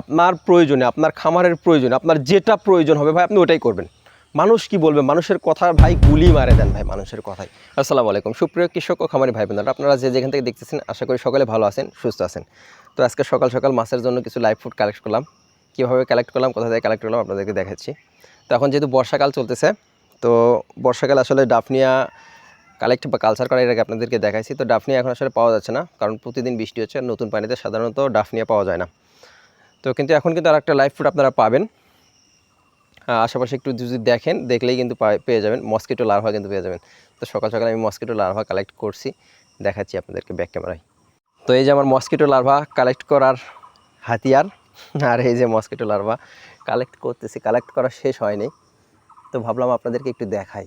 আপনার প্রয়োজনে, আপনার খামারের প্রয়োজনে, আপনার যেটা প্রয়োজন হবে ভাই, আপনি ওটাই করবেন। মানুষ কি বলবে? মানুষের কথা ভাই গুলি মারে দেন ভাই, মানুষের কথাই আসসালামু আলাইকুম। সুপ্রিয় কৃষক ও খামারি ভাই বোনেরা আপনারা যে যেখান থেকে দেখতেছেন, আশা করি সকালে ভালো আছেন, সুস্থ আছেন। তো আজকে সকাল সকাল মাছের জন্য কিছু লাইভ ফুড কালেক্ট করলাম। কীভাবে কালেক্ট করলাম, কোথা থেকে কালেক্ট করলাম, আপনাদেরকে দেখাচ্ছি। তো এখন যেহেতু বর্ষাকাল চলতেছে, তো বর্ষাকাল আসলে ডাফনিয়া কালেক্ট বা কালচার করা, এর আগে আপনাদেরকে দেখাইছি। তো ডাফনিয়া এখন আসলে পাওয়া যাচ্ছে না, কারণ প্রতিদিন বৃষ্টি হচ্ছে। নতুন পানিতে সাধারণত ডাফনিয়া পাওয়া যায় না। তো কিন্তু এখন কিন্তু আর একটা লাইভ ফুড আপনারা পাবেন। আশেপাশে একটু যদি দেখেন দেখলেই কিন্তু পেয়ে যাবেন। মস্কিটো লার্ভা কিন্তু পেয়ে যাবেন। তো সকাল সকাল আমি মস্কিটো লার্ভা কালেক্ট করছি। দেখাচ্ছি আপনাদেরকে ব্যাক ক্যামেরায় তো এই যে আমার মস্কিটো লার্ভা কালেক্ট করার হাতিয়ার আর এই যে মস্কিটো লার্ভা কালেক্ট করতেছি। কালেক্ট করা শেষ হয়নি। তো ভাবলাম আপনাদেরকে একটু দেখাই।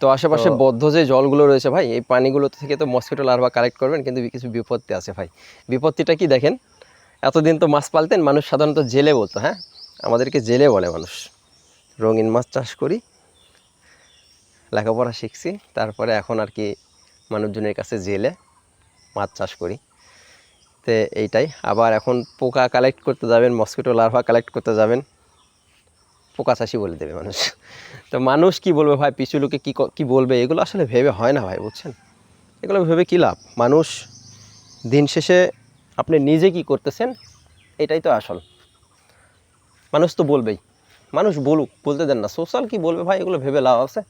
তো আশেপাশে বদ্ধ যে জলগুলো রয়েছে ভাই এই পানিগুলো থেকে তো মস্কিটো লার্ভা কালেক্ট করবেন কিন্তু কিছু বিপত্তি আছে ভাই। বিপত্তিটা কি দেখেন? এতদিন তো মাছ পালতেন, মানুষ সাধারণত জেলে বলতো হ্যাঁ? আমাদেরকে জেলে বলে মানুষ। রঙিন মাছ চাষ করি, লেখাপড়া শিখছি, তারপরে এখন আর কি মানুষজনের কাছে জেলে মাছ চাষ করি। তো এইটাই, আবার এখন পোকা কালেক্ট করতে যাবেন মস্কিটো লার্ভা কালেক্ট করতে যাবেন, পোকা চাষি বলে দেবে মানুষ। তো মানুষ কি বলবে ভাই, পিছু লোকে কী ক- কী বলবে, এগুলো আসলে ভেবে হয় না ভাই, বুঝছেন? এগুলো ভেবে কী লাভ? মানুষ দিন শেষে আপনি নিজে কি করতেছেন, এটাই তো আসল। মানুষ তো বলবেই। মানুষ বলুক, বলতে দেন না। সোশ্যাল কি বলবে ভাই, এগুলো ভেবে লাভ আছে।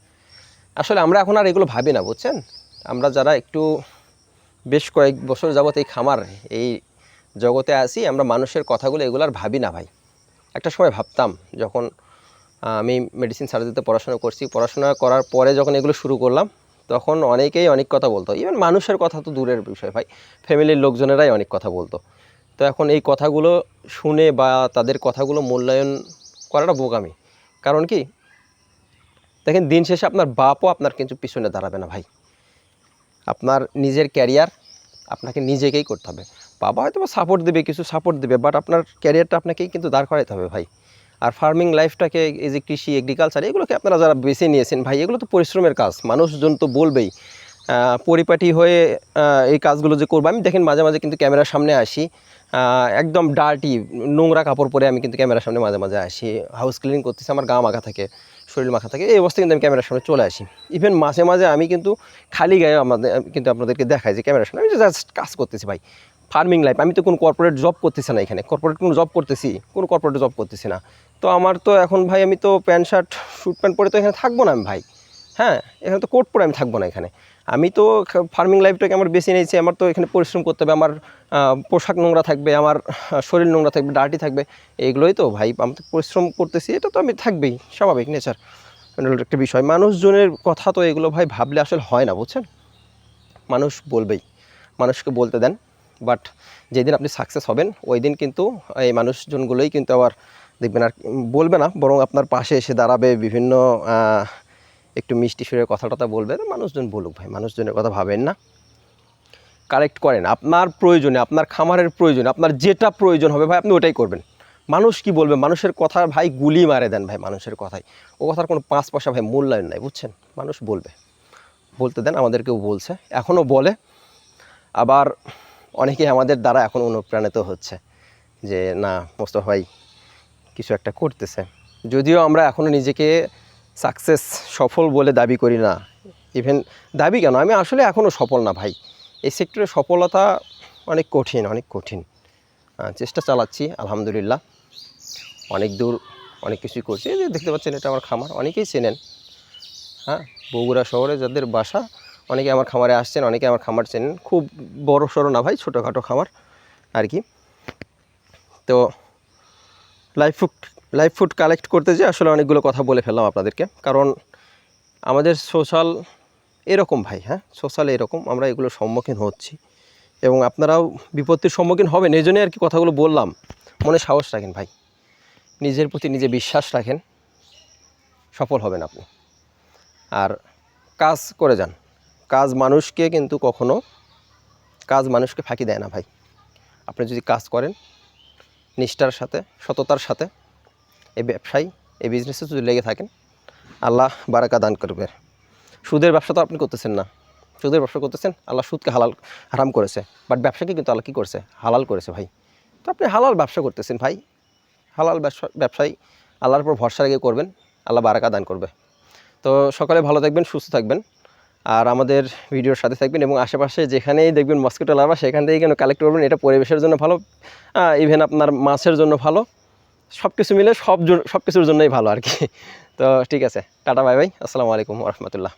আসলে আমরা এখন আর এগুলো ভাবি না, বুঝছেন? আমরা যারা একটু বেশ কয়েক বছর যাবত এই খামার, এই জগতে আসি আমরা মানুষের কথাগুলো এগুলো আর ভাবি না ভাই। একটা সময় ভাবতাম, যখন আমি মেডিসিন সার্জারিতে পড়াশোনা করছি, পড়াশোনা করার পরে যখন এগুলো শুরু করলাম তখন অনেকেই অনেক কথা বলতো। ইভেন মানুষের কথা তো দূরের বিষয় ভাই। ফ্যামিলির লোকজনেরাই অনেক কথা বলতো। তো এখন এই কথাগুলো শুনে বা তাদের কথাগুলো মূল্যায়ন করাটা বোকামি। কারণ কি? দেখেন, দিন শেষে আপনার বাপও আপনার কিন্তু পিছনে দাঁড়াবে না ভাই। আপনার নিজের ক্যারিয়ার আপনাকে নিজেকেই করতে হবে। বাবা হয়তো সাপোর্ট দেবে, কিছু সাপোর্ট দেবে বাট আপনার ক্যারিয়ারটা আপনাকেই কিন্তু দাঁড় করাইতে হবে ভাই। আর ফার্মিং লাইফটাকে এই যে কৃষি এগ্রিকালচার এগুলোকে আপনারা যারা বেছে নিয়েছেন, ভাই, এগুলো তো পরিশ্রমের কাজ। মানুষজন তো বলবেই পরিপাটি হয়ে এই কাজগুলো যে করব। আমি দেখেন মাঝে মাঝে কিন্তু ক্যামেরার সামনে আসি একদম ডার্টি নোংরা কাপড় পরে আমি কিন্তু ক্যামেরার সামনে মাঝে মাঝে আসি। হাউস ক্লিন করতেছি, আমার গা মাখা থাকে, শরীর মাখা থাকে, এই অবস্থায় কিন্তু আমি ক্যামেরার সামনে চলে আসি। ইভেন মাঝে মাঝে আমি কিন্তু খালি গায়ে আমাদের, কিন্তু আপনাদেরকে দেখাই যে ক্যামেরার সামনে। আমি জাস্ট কাজ করতেছি ভাই ফার্মিং লাইফ, আমি তো কোনো কর্পোরেট জব করতেছি না এখানে। কর্পোরেট কোনো জব করতেছি, কোনো কর্পোরেট জব করতেছি না। তো আমার তো এখন ভাই, আমি তো প্যান্ট শার্ট শ্যুট প্যান্ট পরে তো এখানে থাকব না আমি ভাই। হ্যাঁ এখানে তো কোট পরে আমি থাকব না এখানে। আমি তো ফার্মিং লাইফটাকে আমার বেছে নিয়েছি, আমার তো এখানে পরিশ্রম করতে হবে, আমার পোশাক নোংরা থাকবে, আমার শরীর নোংরা থাকবে ডার্টি থাকবে। এইগুলোই তো ভাই, আমি তো পরিশ্রম করতেছি, এটা তো আমি থাকবেই, স্বাভাবিক নেচার একটা বিষয়, মানুষজনের কথা তো এগুলো ভাই ভাবলে আসলে হয় না, বুঝছেন? মানুষ বলবেই, মানুষকে বলতে দেন। বাট যেদিন আপনি সাকসেস হবেন ওই দিন কিন্তু এই মানুষজনগুলোই কিন্তু আবার দেখবেন আর বলবে না, বরং আপনার পাশে এসে দাঁড়াবে, বিভিন্ন একটু মিষ্টি সুরে কথা টথা বলবে, মানুষজন বলুক ভাই, মানুষজনের কথা ভাবেন না। কালেক্ট করেন, আপনার প্রয়োজনে, আপনার খামারের প্রয়োজনে, আপনার যেটা প্রয়োজন হবে ভাই, আপনি ওটাই করবেন। মানুষ কি বলবে? মানুষের কথা ভাই গুলি মারে দেন ভাই, মানুষের কথাই। ও কথার কোনো পাঁচ পয়সা ভাই মূল্যায়ন নাই, বুঝছেন? মানুষ বলবে। বলতে দেন, আমাদেরকেও বলছে। এখনও বলে। আবার অনেকেই আমাদের দ্বারা এখন অনুপ্রাণিত হচ্ছে যে, না, মোস্তফা ভাই, কিছু একটা করতেছে। যদিও আমরা এখনও নিজেকে সাকসেস সফল বলে দাবি করি না। ইভেন দাবি কেন? আমি আসলে এখনও সফল না ভাই। এই সেক্টরে সফলতা অনেক কঠিন অনেক কঠিন। চেষ্টা চালাচ্ছি, আলহামদুলিল্লাহ। অনেক দূর অনেক কিছুই করছি। দেখতে পাচ্ছেন, এটা আমার খামার। অনেকেই চেনেন। হ্যাঁ বগুড়া শহরে যাদের বাসা অনেকে আমার খামারে আসছেন, অনেকে আমার খামার চেনেন। খুব বড় সড়ো না ভাই, ছোটোখাটো খামার আর কি। তো life food life food collect করতে যে আসলে অনেকগুলো কথা বলে ফেললাম আপনাদেরকে। কারণ আমাদের সোশ্যাল এরকম ভাই হ্যাঁ? সোশ্যাল এরকম, আমরা এগুলোর সম্মুখীন হচ্ছি। এবং আপনারাও বিপত্তির সম্মুখীন হবেন, এই জন্যই আর কি কথাগুলো বললাম। মনে সাহস রাখেন ভাই। নিজের প্রতি নিজে বিশ্বাস রাখেন। সফল হবেন আপনি। আর কাজ করে যান। কাজ মানুষকে কিন্তু কখনো কাজ মানুষকে ফাঁকি দেয় না ভাই। আপনি যদি কাজ করেন, নিষ্ঠার সাথে, সততার সাথে এই ব্যবসায়ী এই বিজনেসে যদি লেগে থাকেন, আল্লাহ বারাকা দান করবে। সুদের ব্যবসা তো আপনি করতেছেন না। সুদের ব্যবসা করতেছেন, আল্লাহ সুদকে হালাল, হারাম করেছে। বাট ব্যবসাকে কিন্তু আল্লাহ কী করেছে? হালাল করেছে ভাই। তো আপনি হালাল ব্যবসা করতেছেন ভাই। হালাল ব্যবসা, ব্যবসায়, আল্লাহর উপর ভরসা রেখে করবেন, আল্লাহ বারাকা দান করবে। তো সকালে ভালো থাকবেন, সুস্থ থাকবেন। আর আমাদের ভিডিওর সাথে থাকবেন এবং আশেপাশে যেখানেই দেখবেন মস্কিটো লার্ভা সেখান থেকেই কেন কালেক্ট করবেন। এটা পরিবেশের জন্য ভালো ইভেন আপনার মাছের জন্য ভালো। সব কিছু মিলে সব সব কিছুর জন্যই ভালো আর কি। তো ঠিক আছে, টাটা বাই বাই আসসালামু আলাইকুম রহমতুল্লাহ।